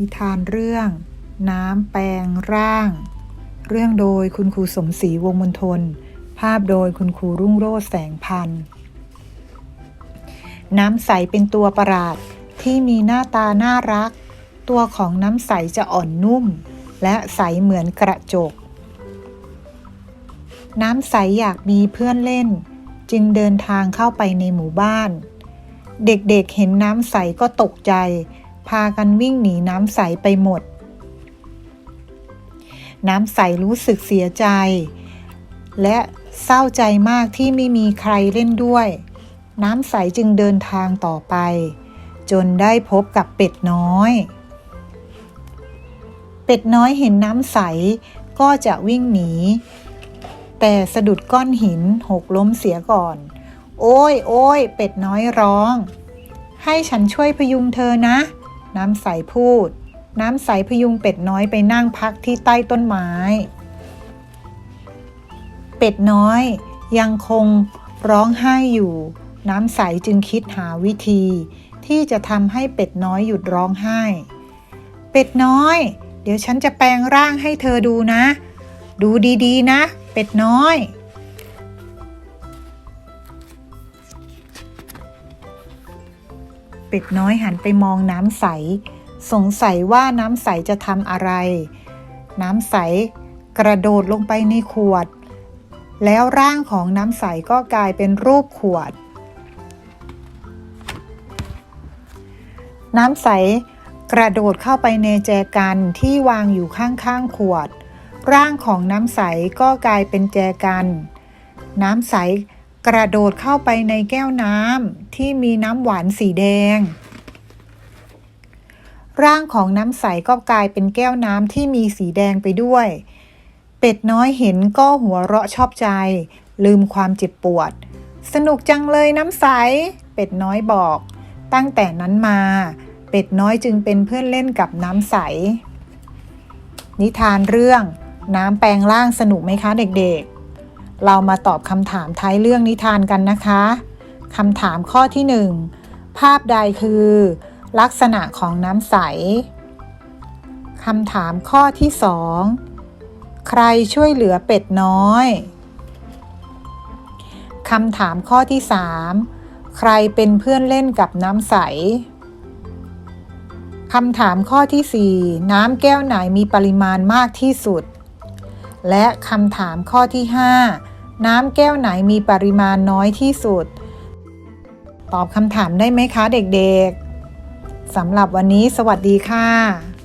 นิทานเรื่อง น้ำแปลงร่าง เรื่องโดยคุณครูสมศรีวงมนทน ภาพโดยคุณครูรุ่งโรจน์แสงพันธ์น้ำใสเป็นตัวประหลาดที่มีหน้าตาน่ารัก ตัวของน้ำใสจะอ่อนนุ่ม และใสเหมือนกระจก น้ำใสอยากมีเพื่อนเล่น จึงเดินทางเข้าไปในหมู่บ้าน เด็กๆเห็นน้ำใสก็ตกใจ พากันวิ่งหนีน้ำใสไปหมด น้ำใสรู้สึกเสียใจ และเศร้าใจมากที่ไม่มีใครเล่นด้วย น้ำใสจึงเดินทางต่อไป จนได้พบกับเป็ดน้อย เป็ดน้อยเห็นน้ำใสก็จะวิ่งหนี แต่สะดุดก้อนหินหกล้มเสียก่อน โอ้ยโอ้ยเป็ดน้อยร้อง ให้ฉันช่วยพยุงเธอนะ น้ำใสพูด น้ำใสพยุงเป็ดน้อยไปนั่งพักที่ใต้ต้นไม้ เป็ดน้อยยังคงร้องไห้อยู่ น้ำใสจึงคิดหาวิธี ที่จะทำให้เป็ดน้อยหยุดร้องไห้ เป็ดน้อย เดี๋ยวฉันจะแปลงร่างให้เธอดูนะ ดูดีๆนะ เป็ดน้อย เป็ดน้อยหันไปมองน้ำใส สงสัยว่าน้ำใสจะทำอะไร น้ำใสกระโดดลงไปในขวด แล้วร่างของน้ำใสก็กลายเป็นรูปขวด น้ำใสกระโดดเข้าไปในแจกันที่วางอยู่ข้างๆขวด ร่างของน้ำใสก็กลายเป็นแจกัน น้ำใส กระโดดเข้าไปในแก้วน้ำที่มีน้ำหวานสีแดง ร่างของน้ำใสก็กลายเป็นแก้วน้ำที่มีสีแดงไปด้วย เป็ดน้อยเห็นก็หัวเราะชอบใจ ลืมความเจ็บปวด สนุกจังเลยน้ำใส เป็ดน้อยบอก ตั้งแต่นั้นมา เป็ดน้อยจึงเป็นเพื่อนเล่นกับน้ำใส นิทานเรื่อง น้ำแปลงร่างสนุกไหมคะเด็กๆ เรามาตอบคำถามท้ายเรื่องนิทานกันนะคะคำถามข้อที่หนึ่งภาพใดคือ ลักษณะของน้ำใสคำถามข้อที่สองใครช่วยเหลือเป็ดน้อยคำถามข้อที่สามใครเป็นเพื่อนเล่นกับน้ำใสคำถามข้อที่ 4 น้ำแก้วไหนมีปริมาณมากที่สุด และคำถามข้อที่ 5 น้ำแก้วไหนมีปริมาณน้อยที่สุด ตอบคำถามได้ไหมคะเด็กๆสำหรับวันนี้สวัสดีค่ะ